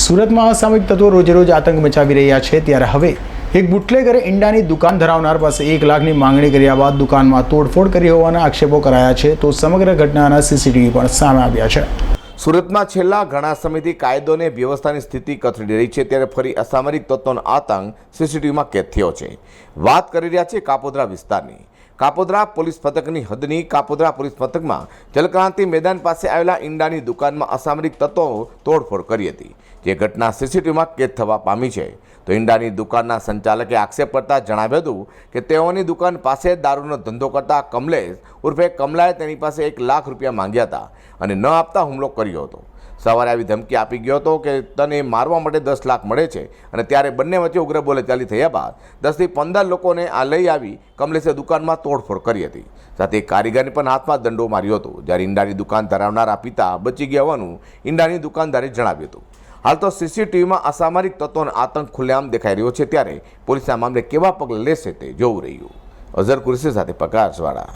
સુરતમાં અસામયિક તત્વો રોજેરોજ આતંક મચાવી રહ્યા છે ત્યારે હવે એક બુટલેગરે ઈંડાની દુકાન ધરાવનાર પાસે એક લાખની માંગણી કર્યા બાદ દુકાનમાં તોડફોડ કરી હોવાના આક્ષેપો કરાયા છે તો સમગ્ર ઘટનાના સીસીટીવી પણ સામે આવ્યા છે. સુરતમાં છેલ્લા ઘણા સમયથી કાયદો અને વ્યવસ્થાની સ્થિતિ કથળી રહી છે ત્યારે ફરી અસામરિક તત્વોનો આતંક સીસીટીવીમાં કેદ થયો છે. વાત કરી રહ્યા છે કાપોદ્રા વિસ્તારની. કાપોદ્રા પોલીસ મથકની હદની કાપોદ્રા પોલીસ મથકમાં જલક્રાંતિ મેદાન પાસે આવેલા ઈંડાની દુકાનમાં અસામરિક તત્વો તોડફોડ કરી હતી, જે ઘટના સીસીટીવીમાં કેદ થવા પામી છે. તો ઈંડાની દુકાનના સંચાલકે આક્ષેપ કરતા જણાવ્યું હતું કે તેઓની દુકાન પાસે દારૂનો ધંધો કરતા કમલેશ ઉર્ફે કમલાએ તેની પાસે એક લાખ રૂપિયા માંગ્યા હતા અને ન આપતા હુમલો કર્યો હતો. સવારે આવી ધમકી આપી ગયો હતો કે તને મારવા માટે દસ લાખ મળે છે અને ત્યારે બંને વચ્ચે ઉગ્ર બોલે ચાલી થયા બાદ દસથી પંદર લોકોને આ લઈ આવી કમલેશે દુકાનમાં તોડફોડ કરી હતી. સાથે કારીગરને પણ હાથમાં દંડો માર્યો હતો. જ્યારે ઈંડાની દુકાન ધરાવનારા પિતા બચી ગયા હોવાનું ઈંડાની દુકાનદારે જણાવ્યું હતું. હાલ તો સીસીટીવીમાં અસામરિક તત્વોનો આતંક ખુલ્લેઆમ દેખાઈ રહ્યો છે ત્યારે પોલીસ આ મામલે કેવા પગલાં લેશે તે જોવું રહ્યું. અઝર કુરશી સાથે પ્રકાશવાળા.